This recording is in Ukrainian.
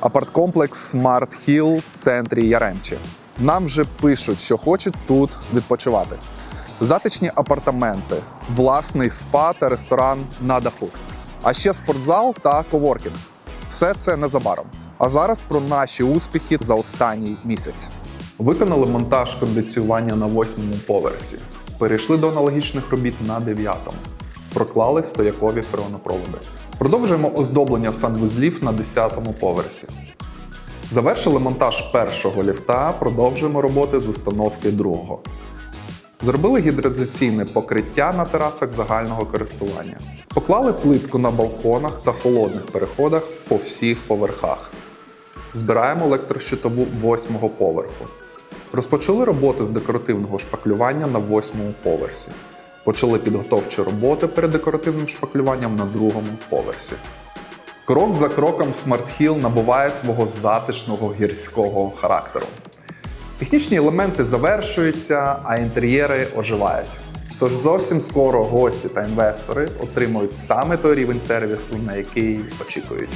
апарткомплекс Smart Hill в центрі Яремчі. Нам вже пишуть, що хочуть тут відпочивати. Затишні апартаменти, власний спа та ресторан на даху, а ще спортзал та коворкінг. Все це незабаром. А зараз про наші успіхи за останній місяць. Виконали монтаж кондиціювання на восьмому поверсі. Перейшли до аналогічних робіт на дев'ятому. Проклали стоякові фреонопроводи. Продовжуємо оздоблення санвузлів на 10-му поверсі. Завершили монтаж першого ліфта, продовжуємо роботи з установки другого. Зробили гідроізоляційне покриття на терасах загального користування. Поклали плитку на балконах та холодних переходах по всіх поверхах. Збираємо електрощитову восьмого поверху. Розпочали роботи з декоративного шпаклювання на восьмому поверсі. Почали підготовчі роботи перед декоративним шпаклюванням на другому поверсі. Крок за кроком Smart Hill набуває свого затишного гірського характеру. Технічні елементи завершуються, а інтер'єри оживають. Тож зовсім скоро гості та інвестори отримують саме той рівень сервісу, на який очікують.